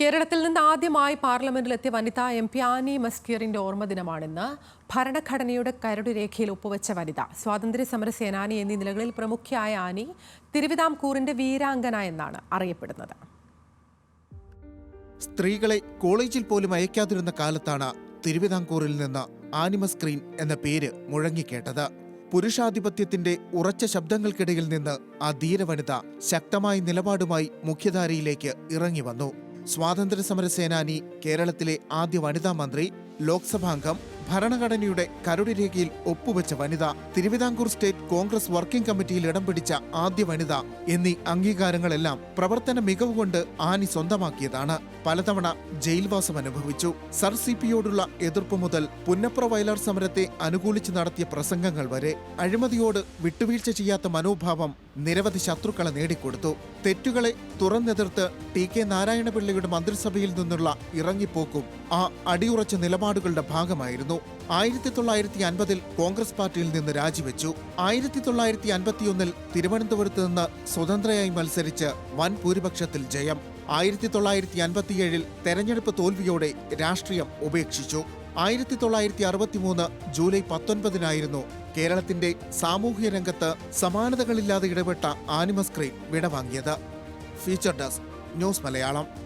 കേരളത്തിൽ നിന്ന് ആദ്യമായി പാർലമെന്റിലെത്തിയ വനിതാ എം പി ആനി മസ്കീറിന്റെ ഓർമ്മ ദിനമാണിന്ന് ഭരണഘടനയുടെ കരട് രേഖയിൽ ഒപ്പുവെച്ച വനിത. സ്വാതന്ത്ര്യ സമര സേനാനി എന്നീ നിലകളിൽ പ്രമുഖയായ ആനി തിരുവിതാംകൂറിന്റെ വീരാംഗന എന്നാണ് അറിയപ്പെടുന്നത്. സ്ത്രീകളെ കോളേജിൽ പോലും അയക്കാതിരുന്ന കാലത്താണ് തിരുവിതാംകൂറിൽ നിന്ന് ആനിമസ്ക്രീൻ എന്ന പേര് മുഴങ്ങിക്കേട്ടത്. പുരുഷാധിപത്യത്തിന്റെ ഉറച്ച ശബ്ദങ്ങൾക്കിടയിൽ നിന്ന് ആ ധീരവനിത ശക്തമായ നിലപാടുമായി മുഖ്യധാരയിലേക്ക് ഇറങ്ങി വന്നു. സ്വാതന്ത്ര്യ സമര സേനാനി കേരളത്തിലെ ആദ്യ വനിതാ മന്ത്രി ലോക്സഭാംഗം ഭരണഘടനയുടെ കരട് രേഖയിൽ ഒപ്പുവെച്ച വനിത തിരുവിതാംകൂർ സ്റ്റേറ്റ് കോൺഗ്രസ് വർക്കിംഗ് കമ്മിറ്റിയിൽ ഇടം പിടിച്ച ആദ്യ വനിത എന്നീ അംഗീകാരങ്ങളെല്ലാം പ്രവർത്തന മികവ് കൊണ്ട് ആനി സ്വന്തമാക്കിയതാണ്. പലതവണ ജയിൽവാസം അനുഭവിച്ചു. സർ സി പിയോടുള്ള എതിർപ്പ് മുതൽ പുന്നപ്ര വയലാർ സമരത്തെ അനുകൂലിച്ച് നടത്തിയ പ്രസംഗങ്ങൾ വരെ അഴിമതിയോട് വിട്ടുവീഴ്ച ചെയ്യാത്ത മനോഭാവം നിരവധി ശത്രുക്കളെ നേടിക്കൊടുത്തു. തെറ്റുകളെ തുറന്നെതിർത്ത് ടി കെ നാരായണപിള്ളയുടെ മന്ത്രിസഭയിൽ നിന്നുള്ള ഇറങ്ങിപ്പോക്കും ആ അടിയുറച്ച നിലപാടുകളുടെ ഭാഗമായിരുന്നു. ആയിരത്തി തൊള്ളായിരത്തി അൻപതിൽ കോൺഗ്രസ് പാർട്ടിയിൽ നിന്ന് രാജിവെച്ചു. ആയിരത്തി തൊള്ളായിരത്തി അൻപത്തിയൊന്നിൽ തിരുവനന്തപുരത്ത് നിന്ന് സ്വതന്ത്രയായി മത്സരിച്ച് വൻ ഭൂരിപക്ഷത്തിൽ ജയം. ആയിരത്തി തൊള്ളായിരത്തി അൻപത്തിയേഴിൽ തെരഞ്ഞെടുപ്പ് തോൽവിയോടെ രാഷ്ട്രീയം ഉപേക്ഷിച്ചു. ആയിരത്തി തൊള്ളായിരത്തി അറുപത്തിമൂന്ന് ജൂലൈ പത്തൊൻപതിനായിരുന്നു കേരളത്തിന്റെ സാമൂഹ്യ രംഗത്ത് സമാനതകളില്ലാതെ ഇടപെട്ട ആനിമസ്ക്രീൻ വിടവാങ്ങിയത്. Feature desk news Malayalam.